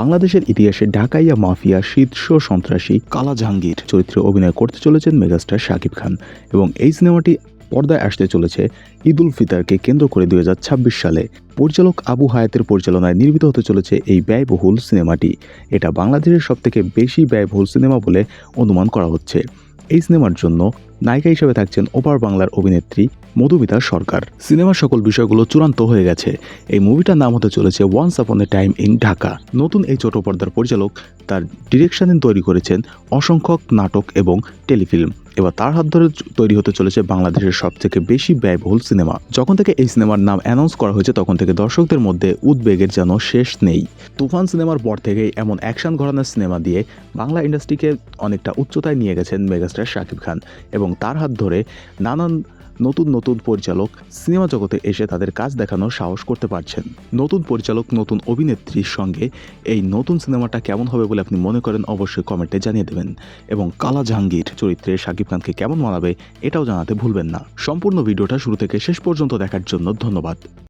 বাংলাদেশের ইতিহাসে ঢাকাইয়া মাফিয়া, শীর্ষ সন্ত্রাসী কালা জাহাঙ্গীর চরিত্রে অভিনয় করতে চলেছেন মেগাস্টার শাকিব খান এবং এই সিনেমাটি পর্দায় আসতে চলেছে ঈদুল ফিতারকে কেন্দ্র করে দুই হাজার ছাব্বিশ সালে। পরিচালক আবু হায়াতের পরিচালনায় নির্মিত হতে চলেছে এই ব্যয়বহুল সিনেমাটি। এটা বাংলাদেশের সবথেকে বেশি ব্যয়বহুল সিনেমা বলে অনুমান করা হচ্ছে। এই সিনেমার জন্য নায়িকা হিসেবে থাকছেন ওপার বাংলার অভিনেত্রী মধুমিতা সরকার। সিনেমার সকল বিষয়গুলো চূড়ান্ত হয়ে গেছে। এই মুভিটার নাম হতে চলেছে once upon A time in Dhaka নতুন এই ছোট পর্দার পরিচালক তার ডিরেকশনে তৈরি করেছেন অসংখ্যক নাটক এবং টেলিফিল্ম। এবার তার হাত ধরে তৈরি হতে চলেছে বাংলাদেশের সব থেকে বেশি ব্যয়বহুল সিনেমা। যখন থেকে এই সিনেমার নাম অ্যানাউন্স করা হয়েছে, তখন থেকে দর্শকদের মধ্যে উদ্বেগের যেন শেষ নেই। তুফান সিনেমার পর থেকেই এমন অ্যাকশন ঘরানার সিনেমা দিয়ে বাংলা ইন্ডাস্ট্রিকে অনেকটা উচ্চতায় নিয়ে গেছেন মেগাস্টার শাকিব খান এবং তার হাত ধরে নানান নতুন নতুন পরিচালক সিনেমা জগতে এসে তাদের কাজ দেখানোর সাহস করতে পারছেন। নতুন পরিচালক, নতুন অভিনেত্রীর সঙ্গে এই নতুন সিনেমাটা কেমন হবে বলে আপনি মনে করেন অবশ্যই কমেন্টে জানিয়ে দেবেন এবং কালা জাহাঙ্গীর চরিত্রে শাকিব খানকে কেমন মানাবে এটাও জানাতে ভুলবেন না। সম্পূর্ণ ভিডিওটা শুরু থেকে শেষ পর্যন্ত দেখার জন্য ধন্যবাদ।